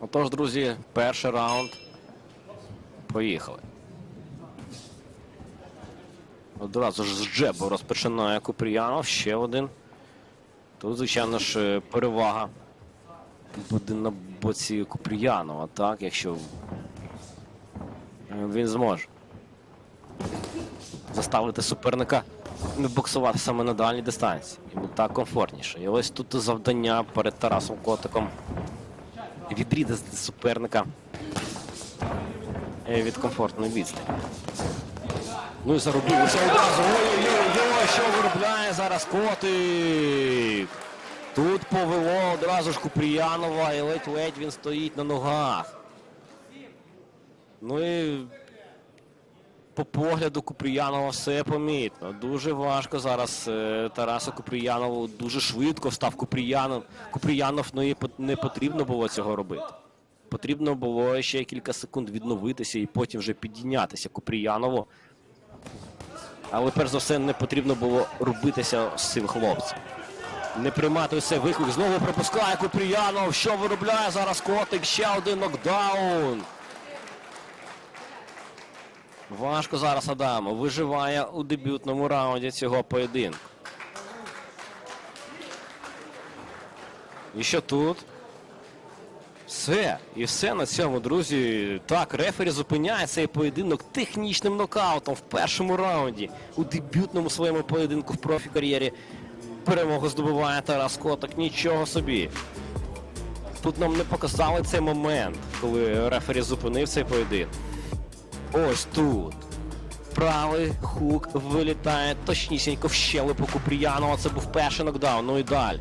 Отож, друзі, перший раунд. Поїхали. Одразу ж з джебу розпочинає Купріянов. Ще один. Тут, звичайно ж, е, перевага буде на боці Купріянова, так, якщо він зможе заставити суперника не боксувати саме на дальній дистанції. Йому так комфортніше. І ось тут завдання перед Тарасом Котиком відрізати суперника е, від комфортної відстані. Ну і заробилося одразу. Ой-ой-ой, що виробляє зараз котик. Тут повело одразу ж Купріянова і ледь-ледь він стоїть на ногах. Ну і по погляду Купріянова все помітно. Дуже важко зараз е, Тарасу Купріянову дуже швидко встав Купріянов. Купріянов ну, не потрібно було цього робити. Потрібно було ще кілька секунд відновитися і потім вже підійнятися Купріянову. Але перш за все не потрібно було робитися з цим хлопцем. Не приймати усе виклик. Знову пропускає Купріянов. Що виробляє зараз котик? Ще один нокдаун. Важко зараз Адаму. Виживає у дебютному раунді цього поєдинку. І що тут? Все. І все на цьому, друзі. Так, рефері зупиняє цей поєдинок технічним нокаутом в першому раунді. У дебютному своєму поєдинку в профі-кар'єрі. Перемогу здобуває Тарас Коток. Нічого собі. Тут нам не показали цей момент, коли рефері зупинив цей поєдинок. Ось тут. Правий хук вилітає точнісінько в щелепу Купріянова. Це був перший нокдаун. Ну і далі.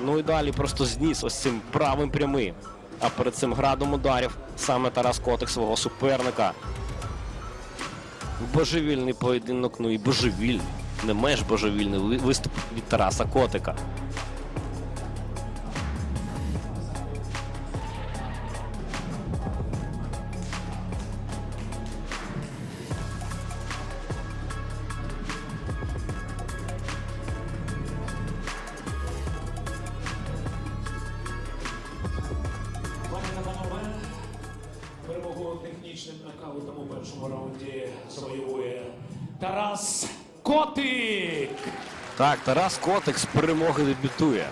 Ну і далі просто зніс ось цим правим прямим. А перед цим градом ударів саме Тарас Котик свого суперника. Божевільний поєдинок, ну і божевільний. Не меж божевільний виступ від Тараса Котика. Перемогу технічним нокаутом у першому раунді завоює Тарас Котик. Так, Тарас Котик з перемоги дебютує.